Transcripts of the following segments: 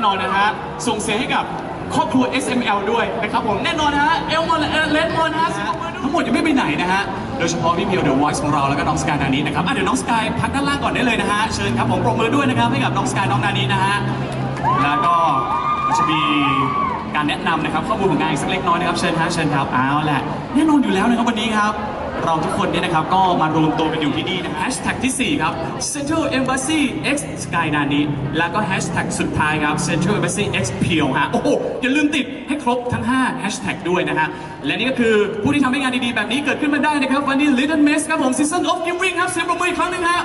น่นอนนะฮะ ส่งเสียงให้กับครอบครัว SML ด้วยนะครับผม แน่นอนนะฮะ เอลมอนและเลนมอนนะฮะทั้งหมดยังไม่ไปไหนนะฮะ โดยเฉพาะพี่พิวเดอะไวท์ของเราแล้วก็น้องสกายนานีนะครับอะเดี๋ยวน้องสกายพักด้านล่างก่อนได้เลยนะฮะ เชิญครับผมปรบมือด้วยนะครับให้กับน้องสกายน้องนานีนะฮะ แล้วก็จะมีการแนะนำนะครับข้อมูลของงานอีกสักเล็กน้อยนะครับ เชิญครับเชิญครับ เอาแหละแน่นอนอยู่แล้วนะครับวันนี้ครับ เราทุกคนเนี่ยนะครับ ก็มารวมตัวกันอยู่ที่นี่นะแฮชแท็กที่ 4 ครับ Central Embassy X Sky นานี้ แล้วก็แฮชแท็กสุดท้ายครับ Central Embassy X เพียวฮะโอ้โหอย่าลืมติดให้ครบทั้ง5แฮชแท็กด้วยนะฮะ และนี่ก็คือผู้ที่ทำให้งานดีๆ แบบนี้เกิดขึ้นมาได้นะครับ วันนี้ Little Mess ครับผม Season of Giving ครับเสียงปรบมืออีกครั้งหนึ่งฮะ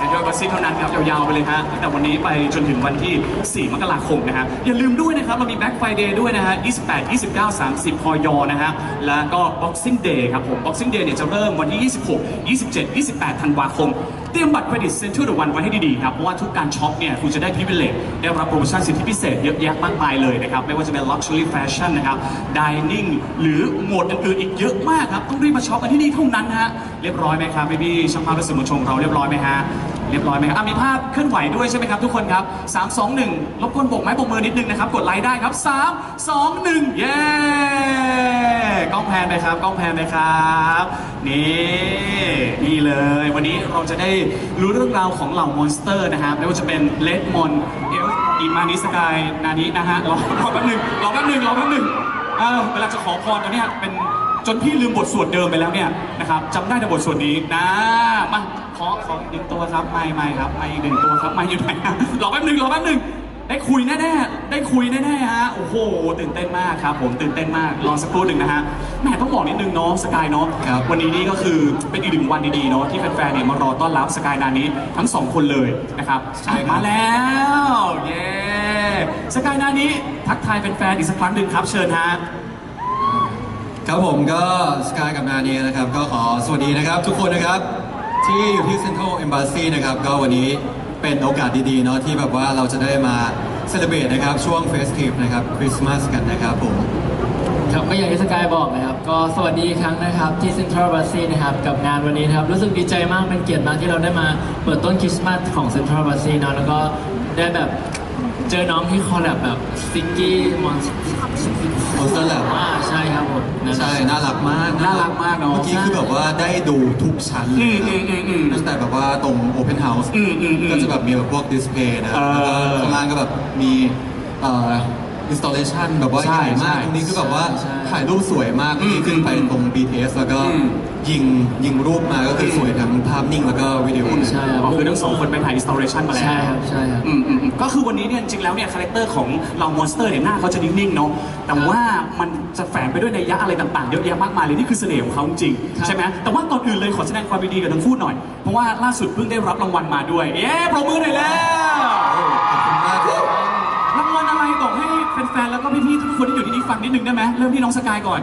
เซนทรัลบัสซี่เท่านั้นครับยาวๆไปเลยฮะตั้งแต่วันนี้ไปจนถึงวันที่ 4 มกราคมนะฮะอย่าลืมด้วยนะครับ เรามี Black Friday ด้วยนะฮะ 28 29 30 พอยอนะฮะ แล้วก็ Boxing Day ครับผม Boxing Day เนี่ยจะเริ่มวันที่ 26 27 28 ธันวาคม เตรียมบัตรเครดิตเซ็นทรัลเดอะวันไว้ให้ดีๆครับ เพราะว่าทุกการช็อปเนี่ยคุณจะได้พิเศษได้รับโปรโมชั่นสิทธิพิเศษเยอะแยะมากมายเลยนะครับ ไม่ว่าจะเป็น Luxury Fashion นะครับ Dining หรือโหมดอื่นๆอีกเยอะมากครับ ต้องรีบมาช็อปกันที่นี่เท่านั้นฮะ เรียบร้อยไหมครับพี่ๆช่างภาพและสื่อมวลชนเราเรียบร้อยไหมฮะ เรียบร้อยไหมครับอะมีภาพเคลื่อนไหวด้วยใช่ไหมครับทุกคนครับ 3 2 1รบกวนโบกไม้โบกมือนิดนึงนะครับ กดไลค์ได้ครับ 3 2 1 เย้กล้องแพนไปครับกล้องแพนไปครับนี่นี่เลย วันนี้เราจะได้รู้เรื่องราวของเหล่ามอนสเตอร์นะฮะไม่ว่าจะเป็นเลดมอนเอลอีมานิสกายนานินะฮะรอรอแป๊บหนึงรอแป๊บหนึงรอแป๊บหนึงเออเวลาจะขอพรตัวเนี้เป็น จนพี่ลืมบทสวดเดิมไปแล้วเนี่ยนะครับจำได้แต่บทสวดนี้นะมาขอขออีกหนึ่งตัวครับไม่ไม่ครับไม่อีกหนึ่งตัวครับไม่อยู่ไหนฮะรอแป๊บหนึงรอแป๊บหนึงได้คุยแน่ๆได้คุยแน่ๆฮะโอ้โหตื่นเต้นมากครับ ผมตื่นเต้นมากรอสักครู่หนึ่งนะฮะแหมต้องบอกนิดนึงเนาะสกายเนาะครับวันนี้นี่ก็คือเป็นอีกหนึ่งวันดีๆเนาะที่แฟนๆเนี่ยมารอต้อนรับสกายนานี้ทั้งสองคนเลยนะครับใช่ครับ มาแล้วเย้สกายนานี้ทักทายแฟนๆอีกสักครั้งหนึ่งครับเชิญฮะ ครับผมก็สกายกับนาเนียนะครับ ก็ขอสวัสดีนะครับ ทุกคนนะครับ ที่อยู่ที่ Central Embassy นะครับ ก็วันนี้เป็นโอกาสดีๆเนาะที่แบบว่าเราจะได้มาเซเลบรตนะครับ ช่วงเฟสทีฟนะครับคริสต์มาสกันนะครับผม ครับก็อย่างที่สกายบอกนะครับ ก็สวัสดีอีกครั้งนะครับที่ Central b a s s i นะครับกับงานวันนี้นะครับ รู้สึกดีใจมากเป็นเกียรติมากที่เราได้มาเปิดต้นคริสต์มาสของ Central b a s s i เนาะแล้วก็ได้แบบเจอน้องที่คอลแลบแบบซิกกี้มอน Monster Lab อ่าใช่ครับผมนั่นแหละใช่น่ารักมากน่ารักมากเนอะเมื่อกี้คือแบบว่าได้ดูทุกชั้นเลยอืมอืมอืมตั้งแต่แบบว่าตรง Open House อืมอืมอืมก็จะแบบมีแบบพวกดิสเพย์นะครับเออแล้วก็ข้างล่างก็แบบมีเอ่อ installation แบบว่าใช่ใหญ่มากใช่ตรงนี้คือแบบว่าใช่ถ่ายรูปสวยมากอืมที่ขึ้นไปตรง BTS แล้วก็อืม ยิงยิงรูปมาก็คือสวยทั้งภาพนิ่งแล้วก็วิดีโอเลย ใช่ครับก็คือทั้งสองคนไปถ่าย installation มาแล้ว ใช่ครับใช่ครับ อืมอืมอืมก็คือวันนี้เนี่ยจริงๆแล้วเนี่ยคาแรคเตอร์ของเรามอนสเตอร์เนี่ยหน้าเขาจะนิ่งๆเนาะแต่ว่ามันจะแฝงไปด้วยนัยยะอะไรต่างๆเยอะแยะมากมายเลยนี่คือเสน่ห์ของเขาจริงๆครับใช่ไหมแต่ว่าก่อนอื่นเลยขอแสดงความยินดีกับทั้งคู่หน่อยเพราะว่าล่าสุดเพิ่งได้รับรางวัลมาด้วยเย้ปรบมือหน่อยแล้ว ขอบคุณมากครับ รางวัลอะไรบอกให้แฟนๆแล้วก็พี่ๆทุกคนที่อยู่ที่นี่ฟังนิดนึงได้ไหมเริ่มที่น้องสกายก่อน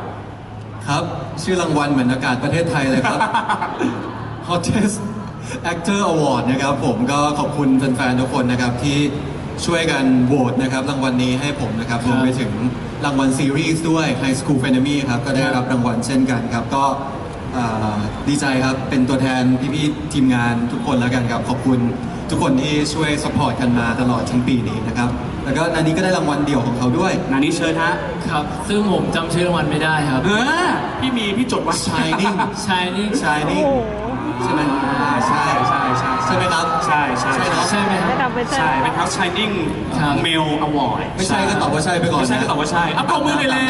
ครับ ชื่อรางวัลเหมือนอากาศประเทศไทยเลยครับ Hottest Actor Award นะครับ ผมก็ขอบคุณแฟนๆทุกคนนะครับที่ช่วยกันโหวตนะครับรางวัลนี้ให้ผมนะครับรวมไปถึงรางวัลซีรีส์ด้วย High School f r e n e m y ครับก็ได้รับรางวัลเช่นกันครับก็อ่าดีใจครับเป็นตัวแทนพี่ๆทีมงานทุกคนแล้วกันครับขอบคุณทุกคนที่ช่วยสปอร์ตกันมาตลอดทั้งปีนี้นะครับ แล้วก็นันนี้ก็ได้รางวัลเดี่ยวของเขาด้วย นานี้เชิญฮะ ครับ ซึ่งผมจำชื่อรางวัลไม่ได้ครับ เออ พี่มีพี่จดไว้ Shining Shining Shining ใช่ไหมอ่าใช่ใช่ใช่ใช่ไหมครับ ใช่ใช่ใช่เนอะ ใช่ไหมครับระดับเป็นใช่เป็น House Shining ครับ Male Award ไม่ใช่ก็ตอบว่าใช่ไปก่อนไม่ใช่ก็ตอบว่าใช่อะปรบมือเลยแล้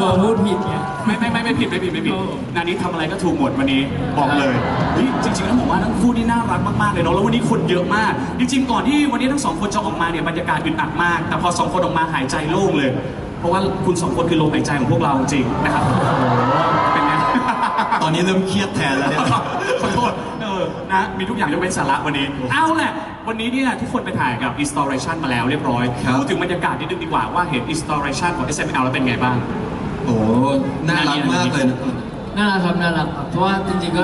กลัววพูดผิดไง ไม่ไม่ไม่ไม่ผิดไม่ผิดไม่ผิดโอ้นานี้ทำอะไรก็ถูกหมดวันนี้บอกเลยเฮ้ยจริงๆแล้วผมว่าทั้งคู่นี่น่ารักมากๆเลยเนาะแล้ววันนี้คนเยอะมาก จริง ๆ ก่อนที่วันนี้ทั้งสองคนจะออกมาเนี่ยบรรยากาศอึดอัดมาก แต่พอสองคนออกมาหายใจโล่งเลย เพราะว่าคุณสองคนคือลมหายใจของพวกเราจริงๆนะครับเป็นไง ตอนนี้เริ่มเครียดแทนแล้วเนี่ยอนะมีทุกอย่างยกเว้นสาระวันนี้ เอาแหละ วันนี้เนี่ยทุกคนไปถ่ายกับ installation มาแล้วเรียบร้อยครับ พูดถึงบรรยากาศนิดนึงดีกว่าว่าเห็น installation ของ SML แล้วเป็นไงบ้าง โอ้โหน่ารักมากเลยนะ น่ารักครับน่ารักครับเพราะว่าจริงๆก็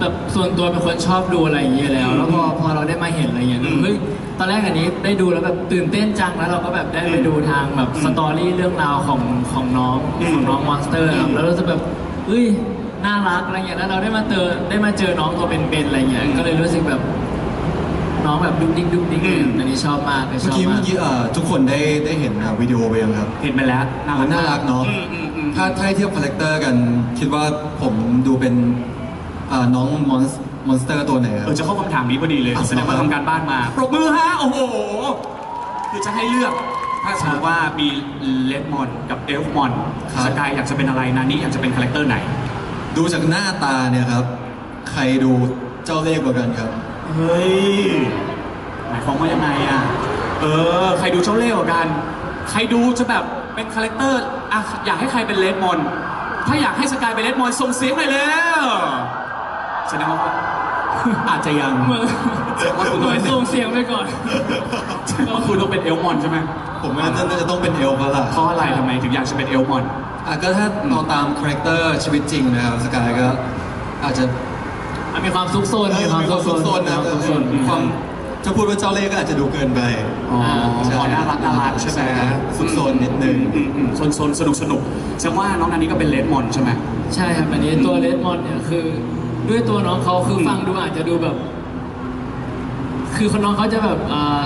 แบบส่วนตัวเป็นคนชอบดูอะไรอย่างเงี้ยแล้ว แล้วพอพอเราได้มาเห็นอะไรอย่างเงี้ยอืมเฮ้ยตอนแรกอันนี้ได้ดูแล้วแบบตื่นเต้นจังแล้วเราก็แบบได้ไปดูทางแบบสตอรี่เรื่องราวของของน้องอืมของน้องมอนสเตอร์ครัอืบมแล้วรู้สึกแบบเฮ้ย น่ารักอะไรเงี้ยแล้วเราได้มาเจอได้มาเจอน้องตัวเป็นๆอะไรเงี้ยอืมก็เลยรู้สึกแบบ น้องแบบดุ๊กดิ๊กดุ๊กดิ๊กอืมอันนี้ชอบมากเลยชเมื่ออบกี้มาเมื่ก อกี้เอ่อทุกคนได้ได้เห็นอะวิดีโอไปยังครับเห็นไปแล้วน่ารักน่ารักเนาะอืมอืมอืมถ้าถ้าให้เทียบคาแรคเตอร์กัน คิดว่าผมดูเป็นอ่าน้องมอนสมอนสเตอร์ตัวไหนครัเอบอจะเข้าคำถามนี้พอดีเลยอะ แสดงว่าทำการบ้านมาปรบมือฮะโอ้โห คือจะให้เลือก ถ้าสมมติว่ามีเลดมอนกับเอลฟมอนครับ สกายอยากจะเป็นอะไรนานี้อยากจะเป็นคาแรคเตอร์ไหน ดูจากหน้าตาเนี่ยครับ ใครดูเจ้าเลขกว่ากันครับ เฮ้ย หมายความว่ายังไงอะ เออ ใครดูเจ้าเล่ห์กว่ากัน ใครดูจะแบบเป็นคาแรคเตอร์อะอยากให้ใครเป็นเลดมอน ถ้าอยากให้สกายเป็นเลดมอนส่งเสียงหน่อยแล้วแสดงว่า อาจจะยังเหมือนว่าคุณเหต้องมือนเป็นส่งเสียงไปก่อน ว่าคุณต้องเป็นเอลมอนใช่ไหมผมว่าน่าจะต้องเป็นเอลฟ์แล้วล่ะเพราะอะไรทำไมถึงอยากจะเป็นเอลมอน อะก็ถ้าเอาตามคาแรคเตอร์ชีวิตจริงนะครับสกายก็อาจจะมันมีความซุกซนเออมีความซุกซนนะมีความซุกซนมีความจะพูดว่าเจ้าเล่ห์ก็อาจจะดูเกินไปอ๋อใช่น่ารักน่ารักใช่ไหมใช่ซุกซนนิดนึง อืมอืมซนซนสนุกสนุกแสดงว่าน้องนันนี้ก็เป็นเลดมอนใช่ไหม ใช่ครับอันนี้ตัวเลดมอนเนี่ยคือ ด้วยตัวน้องเขาคือฟังดูอาจจะดูแบบ คือคนน้องเขาจะแบบอ่า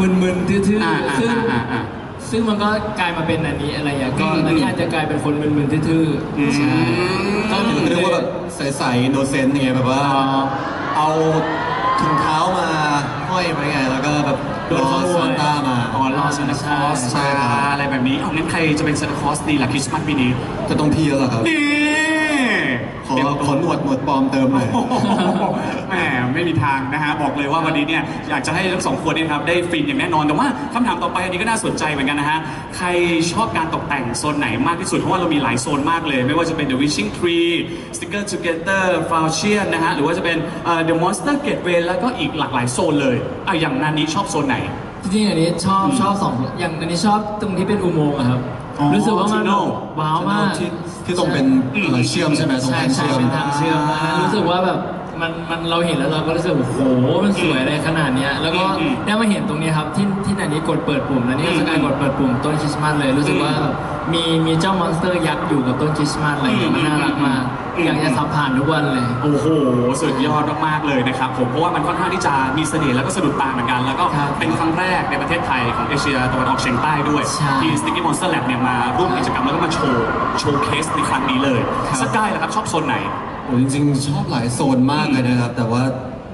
มึนๆทื่ออ่าๆซึ่งอ่าอ่าซึ่งมันก็กลายมาเป็นอันนี้อะไรอย่างเงี้ยก็อืมอันนี้อาจจะกลายเป็นคนมึนๆทื่ออืมๆใช่ก็ถือเรียกว่าแบบใสๆโนเซนต์ไงแบบว่าเอาถุงเท้ามาห้อยไว้ไงแล้วก็แบบโดนรอขโมยซานต้ามาอ๋อรอซานตาคลอสใช่ครับอะไรแบบนี้เอางั้นใครจะเป็นซานตาคลอสดีล่ะคริสต์มาสปีนี้ก็ต้องพี่แล้วล่ะครับ นี่ขอขอหนวดหนวดปลอมเติมหน่อยโอ้โหแหมไม่มีทางนะฮะบอกเลยว่าวันนี้เนี่ยอยากจะให้ทั้งสองคนเนี่ยครับได้ฟินอย่างแน่นอนแต่ว่าคำถามต่อไปอันนี้ก็น่าสนใจเหมือนกันนะฮะใครชอบการตกแต่งโซนไหนมากที่สุดเพราะว่าเรามีหลายโซนมากเลย ไม่ว่าจะเป็น The Wishing Tree Sticker Together f a u c h i a n นะฮะหรือว่าจะเป็นเอ่อ The Monster Gateway แล้วก็อีกหลากหลายโซนเลยอะอย่างนันนี้ชอบโซนไหน จริงๆอันนี้ชอบชอบสองอย่างอันนี้ชอบตรงที่เป็นอุโมงค์อะครับอ๋อ รู้สึกว่ามัน tunnel ว้าวมาก ที่ที่ตรงเป็นอะไรเชื่อมใช่ไหมตรงใช่แท่นใช่เชื่อม เป็นทางเชื่อมอันนั้นรู้สึกว่าแบบ มันมันเราเห็นแล้วเราก็รู้สึกโอ้โหมันสวยอะไรขนาดเนี้ยแล้วก็อืมได้มาเห็นตรงนี้ครับที่ที่นันนี้กดเปิดปุ่มแล้วนี่อืมสกายกดเปิดปุ่มต้นคริสต์มาสเลยรู้สึกว่ามีมีเจ้ามอนสเตอร์ยักษ์อยู่กับต้นคริสต์มาสอะไรอย่างเงี้ยมันน่ารักมากอืม อยากจะขับผ่านทุกวันเลย โอ้โห สุดยอดมากๆเลยนะครับผม เพราะว่ามันค่อนข้างที่จะมีเสน่ห์แล้วก็สะดุดตาเหมือนกัน แล้วก็ครับเป็นครั้งแรกในประเทศไทยของเอเชียตะวันออกเฉียงใต้ด้วย ใช่ที่ Sticky Monster Lab เนี่ยมาร่วมกิจกรรมแล้วก็มาโชว์ โชว์เคสในครั้งนี้เลย ครับ สกายล่ะครับชอบโซนไหน โอ้จริงๆ ชอบหลายโซนมากเลยนะครับ แต่ว่า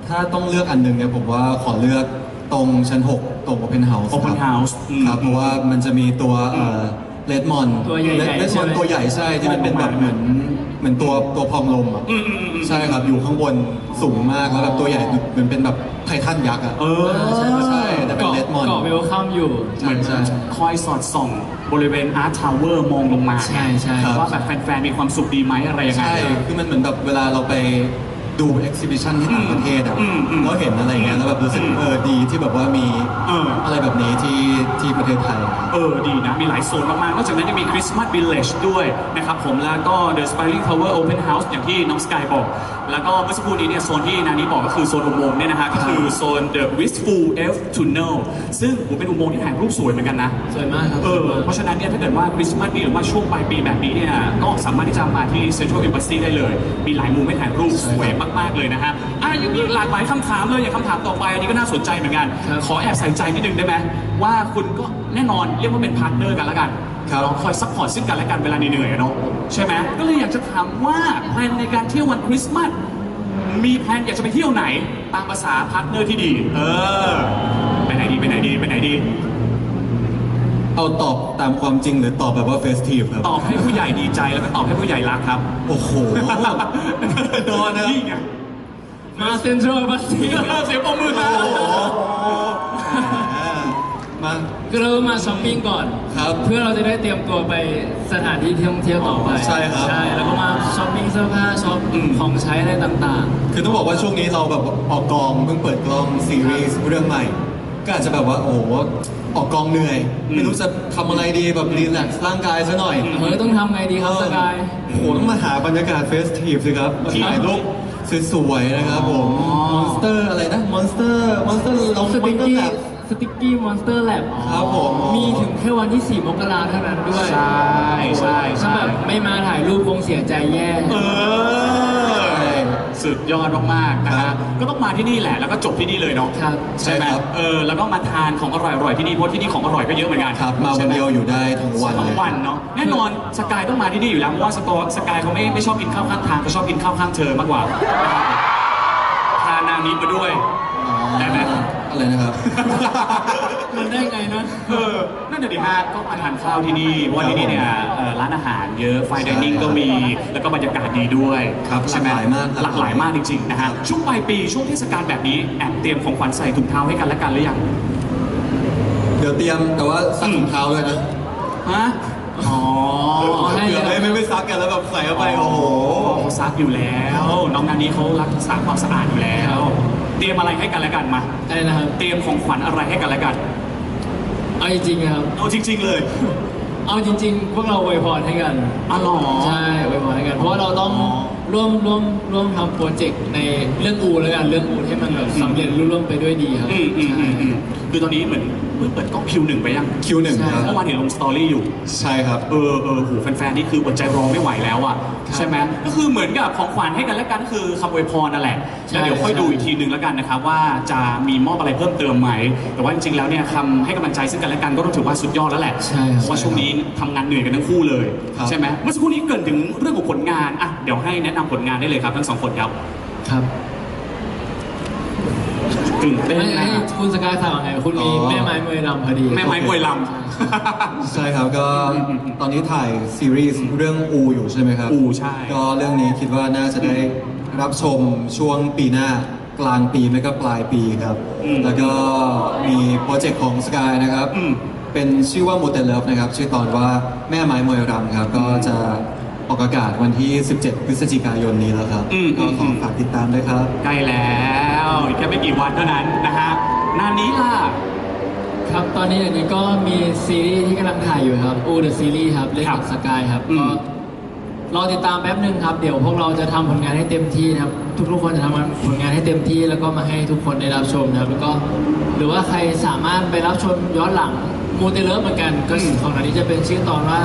ถ้าต้องเลือกอันหนึ่งเนี่ยผมว่าขอเลือกตรงชั้น 6 ตรง Open House ครับ Open House อืมครับ เพราะว่ามันจะมีตัวเลดมอนตัวใหญ่ๆเลดใช่มอนไหมตัวใหญ่ใช่ที่มันเป็นแบบเหมือนเหมือนตัวตัวพองลมอะอืมอืมอืมอืม ใช่ครับอยู่ข้างบนสูงมากแล้วแบบตัวใหญ่เหมือนเป็นแบบไททันยักษ์อะ เออใช่ใช่แต่เป็นเกาะเลดมอนเกาะเวลคัมอยู่ เหมือนใช่คอยสอดส่องบริเวณอาร์ตทาวเวอร์มองลงมาใช่ใช่ ครับ ว่าแบบแฟนๆ มีความสุขดีไหมอะไรยังไง ใช่ คือมันเหมือนแบบเวลาเราไป ดูเอ็กซิบิชันที่ต่างประเทศอะอืมอืมเราเห็นอะไรเงี้ยแล้วแบบรู้สึกเออดีที่แบบว่ามีเอออ อะไรแบบนี้ที่ที่ประเทศไทย เออ ดีนะ มีหลายโซนมากๆ นอกจากนั้นยังมี Christmas Village ด้วยนะครับผมแล้วก็ The Smiling Tower Open House อย่างที่น้องสกายบอก แล้วก็เมื่อสักครู่นี้เนี่ยโซนที่นานี้บอกก็คือโซนอุโมงค์เนี่ยนะฮะก็คือโซน The Wistful Elf Tunnel ซึ่งโหเป็นอุโมงค์ที่ถ่ายรูปสวยเหมือนกันนะ สวยมากครับเอสวยอมากเพราะฉะนั้นเนี่ยถ้าเกิดว่าคริสต์มาสปีหรือว่าช่วงปลายปีแบบนี้เนี่ยก็สามารถที่จะมาที่ Central Embassy ได้เลย มีหลายมุมให้ถ่ายรูปสวยมากๆเลยนะฮะอะยังมีหลากหลายคำถามเลยอย่างคำถามต่อไปอันนี้ก็น่าสนใจเหมือนกันครับขอแอบใส่ใจนิดนึงได้ไหมว่าคุณก็แน่นอนเรียกว่าเป็นพาร์ทเนอร์กันแล้วกัน ครับเราคอยซัพพอร์ตซึ่งกันและกันเวลาเหนื่อยๆอะเนาะใช่ไหมก็เลยอยากจะถามว่าแพลนในการเที่ยววันคริสต์มาสมีแพลนอยากจะไปเที่ยวไหนตามภาษาพาร์ทเนอร์ที่ดี เออ ไปไหนดีไปไหนดีไปไหนดี เอาตอบตามความจริงหรือตอบแบบว่าเฟสทีฟครับ ตอบให้ผู้ใหญ่ดีใจแล้วก็ตอบให้ผู้ใหญ่รักครับโอ้โหโดนนะ นี่ไงมาเซ็นทรัลบัสซีเสียงปรบมือครับแมาก็เริ่มมาช้อปปิ้งก่อนครับเพื่อเราจะได้เตรียมตัวไปสถานที่ท่องเที่ยวต่อไปใช่ครับใช่แล้วก็มาช้อปปิ้งเสื้อผ้าช็อปอืมของใช้อะไรต่างคือต้องบอกว่าช่วงนี้เราแบบออกกองเพิ่งเปิดกล้องซีรีส์เรื่องใหม่ ก็อาจจะแบบว่าโอ้โหออกกองเหนื่อย ไม่รู้จะทำอะไรดีแบบรีแลกซ์ร่างกายซะหน่อยๆเฮ้ยต้องทำไงดีครับสกายโอ้โหต้องมาหาบรรยากาศเฟสทีฟสิครับมาถ่ายรูปสวยๆนะครับผมอ๋อมอนสเตอร์อะไรนะมอนสเตอร์มอนสเตอร์เราสมอติ๊นกสเตอร์กี้แบบ สติ๊กกี้มอนสเตอร์แลบครับผมมีถึงแค่วันที่ 4 มกราเท่านั้นด้วย ใช่ใช่ถ้าใช่แบบไม่มาถ่ายรูปคงเสียใจแย่ เออ สุดยอดมากๆนะครัฮะบก็ต้องมาที่นี่แหละ แล้วก็จบที่นี่เลยเนาะครับ ใช่ไหมใช่ครับ เออแล้วก็มาทานของอร่อยๆที่นี่เพราะที่นี่ของอร่อยก็เยอะเหมือนกันครับมาใช่วันไหเดียวอยู่ได้ทั้งวันทั้เลงย วันเนาะแน่นอนสกายต้องมาที่นี่อยู่แล้วเพราะว่าสตอสกายเขาไม่ไม่ชอบกินข้าวข้างทางเขาชอบกินข้าวข้างเธอมากกว่าทานนางนี้มาด้วยได้ไหม อะไรนะครับ มันได้ไงนะ เออ นั่นเดี๋ยวดิฮะก็มาทานข้าวที่นี่เพราะว่าที่นี่เนี่ยเอ่อร้านอาหารเยอะ ไฟดิเนิ่งก็มี แล้วก็บรรยากาศดีด้วยครับใช่ไหมหลากหลายมากหลากหลายมากจริงๆนะฮะ ช่วงปลายปีช่วงเทศกาลแบบนี้แอบเตรียมของขวัญใส่ถุงเท้าให้กันและกันหรือยัง เดี๋ยวเตรียมแต่ว่าซักถุงเท้าด้วยนะฮะ อ๋อให้เผื่อไม่ไม่ไม่ซักกันแล้วแบบใส่เข้าไปโอ้โห เขาซักอยู่แล้ว น้องงานนี้เขารักษาความสะอาดอยู่แล้ว เตรียมอะไรให้กันและกันมาอะไรนะครับเตรียมของขวัญอะไรให้กันและกัน เอาจริงๆนะครับ เอาจริง ๆ เลยเอาจริง ๆ พวกเราอวยพรให้กัน อ๋อเหรอ ใช่อวยพรให้กัน เพราะว่าเราต้องอ๋อร่วมร่วมร่วมทำโปรเจกต์ในเรื่องอูแล้วกันเรื่องอูให้มันแบบสำเร็จรุ่ร่วงไปด้วยดีครับอืมอืมอืมอืมคือตอนนี้เหมือนเพิ่งเปิดกล้องคิวหนึ่งไปยังคิวหนึ่งครับ เมื่อวานเห็นลงสตอรี่อยู่ ใช่ครับ เออเออหูแฟนๆ นี่คืออดใจรอไม่ไหวแล้วอะครับใช่ไหมก็คือเหมือนกับของขวัญให้กันและกันคือคำอวยพรนั่นแหละใช่แล้วเดี๋ยวค่อยใช่ดูอีกทีนึงแล้วกันนะครับว่าจะมีมอบอะไรเพิ่มเติมไหม แต่ว่าจริงๆ แล้วเนี่ยคำให้กำลังใจซึ่งกันและกันก็ต้องถือว่าสุดยอดแล้วแหละใช่ครับเพราะว่าช่วงนี้ทำงานเหนื่อยกันทั้งคู่เลย ครับ ใช่ไหมเมื่อสักครู่นี้เกรินถึงเรื่องของผลงานอะเดี๋ยวให้แนะนำผลงานได้เลยครับทั้งสองคนครับ ครับ ตื่นเต้นให้นะให้คุณสกายถามว่าไง คุณมีอ๋อ แม่ไม้มวยลำพอดีแม่ไม้มวยลใช่ครับก็ตอนนี้ถ่ายซีรีส์เรื่องอูอยู่ใช่ไหมครับอูใช่ ก็เรื่องนี้คิดว่าน่าจะได้รับชมช่วงปีหน้ากลางปีไม่ก็ปลายปีครับ อืมแล้วก็มีโปรเจกต์ของสกายนะครับ อืมเป็นชื่อว่า m o t e l o v e นะครับ ชื่อตอนว่าแม่ไม้มวยรำครับ ก็จะ ออกอากาศวันที่ 17 พฤศจิกายนนี้แล้วครับ อืมก็ขอฝากติดตามด้วยครับ ใกล้แล้วอีกแค่ไม่กี่วันเท่านั้นนะฮะนานนี้ล่ะ ครับ ตอนนี้อันนี้ก็มีซีรีส์ที่กำลังถ่ายอยู่ครับอูเดอะซีรีส์ครับ เล่นครักับบสกายครับ อืมก็รอติดตามแป๊บหนึ่งครับ เดี๋ยวพวกเราจะทำผลงานให้เต็มที่นะครับ ทุกๆคนจะทำผลงานให้เต็มที่ แล้วก็มาให้ทุกคนได้รับชมนะครับ แล้วก็หรือว่าใครสามารถไปรับชมย้อนหลัง มูเตเลิฟเหมือนกันก็อืมของอันนี้จะเป็นชื่อตอนว่า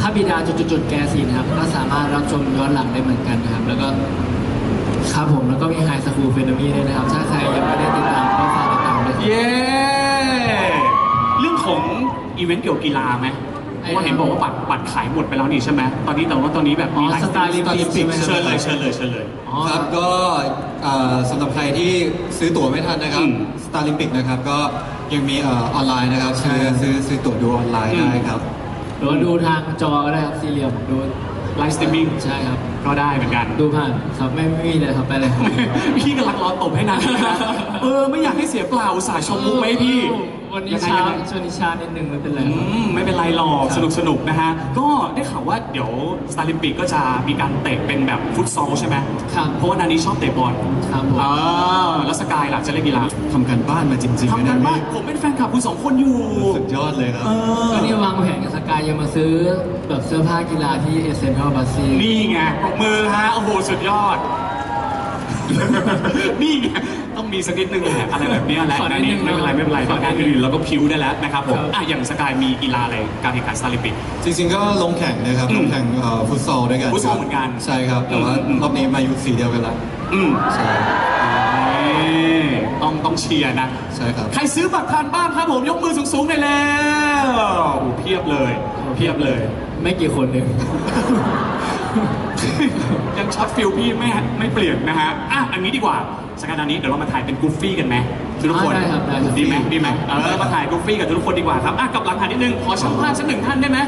พระบิดาจุดๆๆแกสีนะครับก็สามารถรับชมย้อนหลังได้เหมือนกันนะครับ แล้วก็ครับผมแล้วก็มีไฮสคูลเฟนมีด้วยนะครับ ถ้าใครยังไม่ได้ติดตามก็ฝากติดตามด้วยครับเย้เรื่องของอีเวนต์เกี่ยวกับกีฬาไหมเพไอ้ราะว่าเห็นบอกว่าบัตรบัตรขายหมดไปแล้วนี่ใช่ไหมตอนนี้แต่ว่าตอนนี้แบบมีอ๋อไลฟ์สไตล์ Starlympic เชิญใช่ไหมครับเลยเชิญเลยเชิญเลยอ๋อครับก็อ่าสำหรับใครที่ซื้อตั๋วไม่ทันนะครับอืม Starlympic นะครับก็ ยังมีอ่าออนไลน์นะครับซื้อซื้อซื้อตั๋วดูออนไลน์อืมได้ครับ หรือว่าดูทางจอก็ได้ครับสี่เหลี่ยมดูไลฟ์สตรีมมิ่งใช่ครับ ก็ได้เหมือนกัน ดูผ่านครับไม่ไม่มีเลยครับไปเลยครับพี่กำลังรอตบให้นานนะเออ ไม่อยากให้เสียเปล่าอุตส่าห์ชมมุกไว้ให้พี่ วันนี้ยังไงช้ายังไงช่วงนี้ช้านิดนึงไม่เป็นไร อืครับมไม่เป็นไรหรอกครับสนุกสนุกนะฮะ ก็ได้ข่าวว่าเดี๋ยวสตาร์ลิมปิกก็จะมีการเตะเป็นแบบฟุตซอลใช่ไหมครับ เพราะว่านานี้ชอบเตะบอลครับผมอ่าแล้วสกายล่ะจะเล่นกีฬาทำการบ้านมาจริงๆทำงานนะบ้านพี่ผมเป็นแฟนคลับคุณสองคนอยู่ สุดยอดเลยครับ เออ ก็นี่วางแผนกับสกายยังมาซื้อแบบเสื้อผ้ากีฬาที่เอเซนทรัลบาซี นี่ไงปรบมือฮะ โอ้โห สุดยอด นี่ไงต้องมีสักนิดนึงแหละอะไรแบบเนี้ยแหละขอนินะดนึนี่งไม่เป็นไรไม่เป็นไรขอนิดนึง งานอื่นเราก็พิ้วได้แล้วนะครับผมครับอะอย่างสกายมีกีฬาอะไรการแข่งขันสตาร์ลิมปิก จริงๆก็ลงแข่งนะครับอืมลงแข่งเอ่อฟุตซอลด้วยกันฟุตซอลเหมือนกันใช่ครับ แต่ว่าอืมอืม รอบนี้มาอยู่สีเดียวกันละอืมใช่ นี่ต้องต้องเชียร์นะ ใช่ครับ ใครซื้อบัตรทันบ้างครับผมยกมือสูงๆหน่อยแล้วโอ้โหเพียบเลย เพียบเลย ไม่กี่คนเอง ยังช็อตฟิลพี่ไม่ไม่เปลี่ยนนะฮะอะอันนี้ดีกว่าสกายตอนนี้เดี๋ยวเรามาถ่ายเป็นกูฟฟี่กันไหมทุกคนได้ครับได้ครับ ดีไหมดีไหมเออมาถ่ายกูฟฟี่กับทุกคนดีกว่าครับอะกลับหลังหันนิดนึงขอช่างภาพสักหนึ่งท่านได้ไหม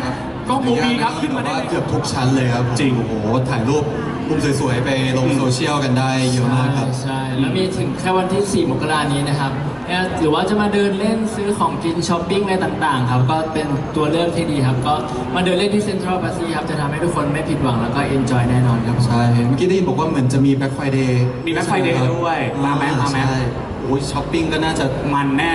กล้องโมบีครับขึ้นมาได้เลย เกือบทุกชั้นเลยครับจริง โอ้โห ถ่ายรูป มุมสวยๆ ไปลงโซเชียลกันได้เยอะมากครับ ใช่แล้วมีถึงแค่วันที่ 4 มกรานี้นะครับเนี่ยหรือว่าจะมาเดินเล่นซื้อของกินช้อปปิ้งอะไรต่าง ๆ ครับ ก็เป็นตัวเลือกที่ดีครับ ก็มาเดินเล่นที่เซ็นทรัลพาซีครับ จะทำให้ทุกคนไม่ผิดหวังแล้วก็เอนจอยแน่นอนครับ ใช่ เห็นเมื่อกี้ได้ยินบอกว่าเหมือนจะมีแบ็คไฟเดย์มี Black Friday ด้วยมาไหมมาไหมใช่โอ้ยช้อปปิ้งก็น่าจะ มันแน่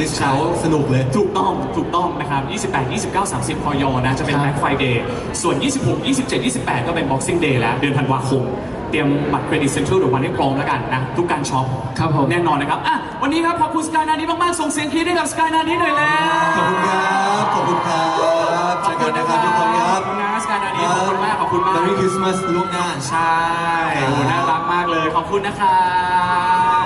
ดิสคาวสนุกเลย ถูกต้อง ถูกต้องนะครับ 28 29 30 พอยนะ จะเป็นครับ Black Friday ส่วน 26 27 28 ก็เป็น Boxing Day แล้ว เดือนธันวาคม เตรียมบัตรเครดิตเซ็นทรัลหรือวันให้พร้อมแล้วกันนะ ทุกการช็อปครับผม แน่นอนนะครับ อะ วันนี้ครับ ขอบคุณสกายนานี้มาก ๆ ส่งเสียงคีดให้กับสกายนานี้หน่อยแล้ว ขอบคุณครับ ขอบคุณครับเจอกันนะครับทุกคนครับขอบคุณนะสกายนานี้ขอบคุณมาก ขอบคุณมาก Merry Christmas ล่วงหน้า ใช่โอ้น่ารักมากเลย ขอบคุณนะครับน่ารั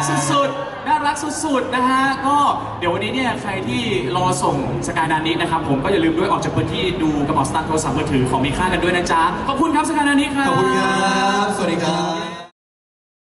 กสุดๆ น่ารักสุดๆ นะฮะ ก็เดี๋ยววันนี้เนี่ยใครที่รอส่งสกายนานินะครับ ผมก็อย่าลืมด้วยออกจากพื้นที่ดูกระเป๋าสตางค์โทรศัพท์มือถือของมีค่ากันด้วยนะจ๊ะ ขอบคุณครับสกายนานิครับ ขอบคุณครับ สวัสดีครับ